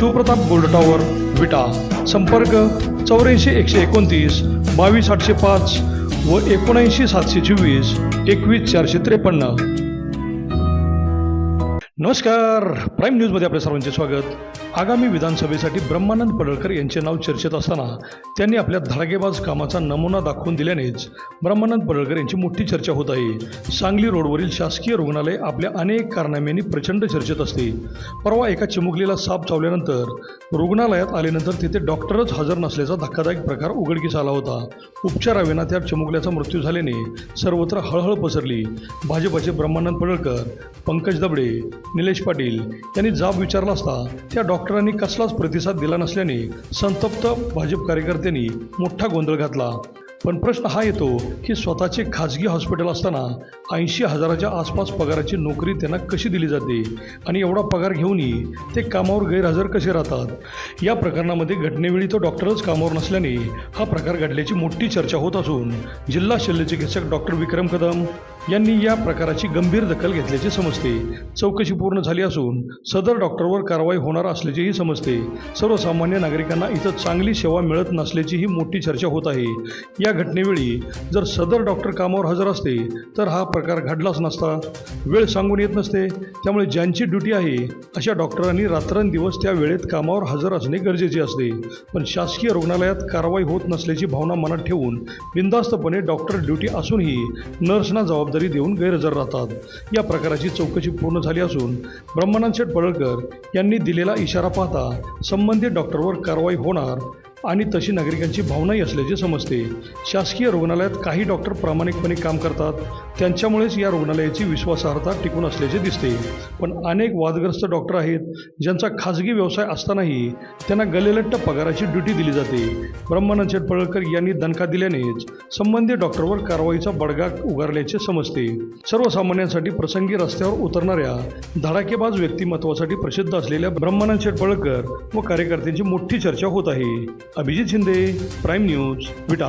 Shivpratap gold tower Vita. संपर्क चौऱ्याऐंशी एकशे एकोणतीस बावीस आठशे पाच व एकोणऐंशी सातशे चोवीस एकवीस चारशे त्रेपन्न. नमस्कार. प्राईम न्यूजमध्ये आपल्या सर्वांचे स्वागत. आगामी विधानसभेसाठी ब्रह्मानंद पडळकर यांचे नाव चर्चेत असताना त्यांनी आपल्या धडाकेबाज कामाचा नमुना दाखवून दिल्यानेच ब्रह्मानंद पडळकर यांची मोठी चर्चा होत आहे. सांगली रोडवरील शासकीय रुग्णालय आपल्या अनेक कारनाम्यांनी प्रचंड चर्चेत असते. परवा एका चिमुकलीला साप चावल्यानंतर रुग्णालयात आल्यानंतर तिथे डॉक्टरच हजर नसल्याचा धक्कादायक प्रकार उघडकीस आला होता. उपचाराविना त्या चिमुकल्याचा मृत्यू झाल्याने सर्वत्र हळहळ पसरली. भाजपचे ब्रह्मानंद पडळकर पंकज दबडे निलेश पाटील यांनी जाब विचारला असता त्या डॉक्टरांनी कसलाच प्रतिसाद दिला नसल्याने संतप्त भाजप कार्यकर्त्यांनी मोठा गोंधळ घातला. पण प्रश्न हा येतो की स्वतःचे खाजगी हॉस्पिटल असताना ऐंशी हजाराच्या आसपास पगाराची नोकरी त्यांना कशी दिली जाते आणि एवढा पगार घेऊनही ते कामावर गैरहजर कसे राहतात? या प्रकरणामध्ये घटनेवेळी तो डॉक्टरच कामावर नसल्याने हा प्रकार घडल्याची मोठी चर्चा होत असून जिल्हा शल्यचिकित्सक डॉक्टर विक्रम कदम यांनी या प्रकाराची गंभीर दखल घेतल्याचे समजते. चौकशी पूर्ण झाली असून सदर डॉक्टरवर कारवाई होणार असल्याचेही समजते. सर्वसामान्य नागरिकांना इथं चांगली सेवा मिळत नसल्याचीही मोठी चर्चा होत आहे. या घटनेवेळी जर सदर डॉक्टर कामावर हजर असते तर हा प्रकार घडलाच नसता. वेळ सांगून येत नसते. त्यामुळे ज्यांची ड्युटी आहे अशा डॉक्टरांनी रात्रंदिवस त्या वेळेत कामावर हजर असणे गरजेचे असते. पण शासकीय रुग्णालयात कारवाई होत नसल्याची भावना मनात ठेवून बिनधास्तपणे डॉक्टर ड्युटी असूनही नर्सना जबाबदारी देऊन गैरहजर राहतात. या प्रकाराची चौकशी पूर्ण झाली असून ब्रह्मानंद शेठ पडळकर यांनी दिलेला इशारा पाहता संबंधित डॉक्टरवर कारवाई होणार आणि तशी नागरिकांची भावनाही असल्याचे समजते. शासकीय रुग्णालयात काही डॉक्टर प्रामाणिकपणे काम करतात. त्यांच्यामुळेच या रुग्णालयाची विश्वासार्हता टिकून असल्याचे दिसते. पण अनेक वादग्रस्त डॉक्टर आहेत ज्यांचा खाजगी व्यवसाय असतानाही त्यांना गलेलट्ट पगाराची ड्युटी दिली जाते. ब्रह्मानंद शेठ यांनी दणका दिल्यानेच संबंधित डॉक्टरवर कारवाईचा बडगा उगारल्याचे समजते. सर्वसामान्यांसाठी प्रसंगी रस्त्यावर उतरणाऱ्या धडाकेबाज व्यक्तिमत्वासाठी प्रसिद्ध असलेल्या ब्रह्मानंद शेठ व कार्यकर्त्यांची मोठी चर्चा होत आहे. Abhijit Shinde prime news Vita.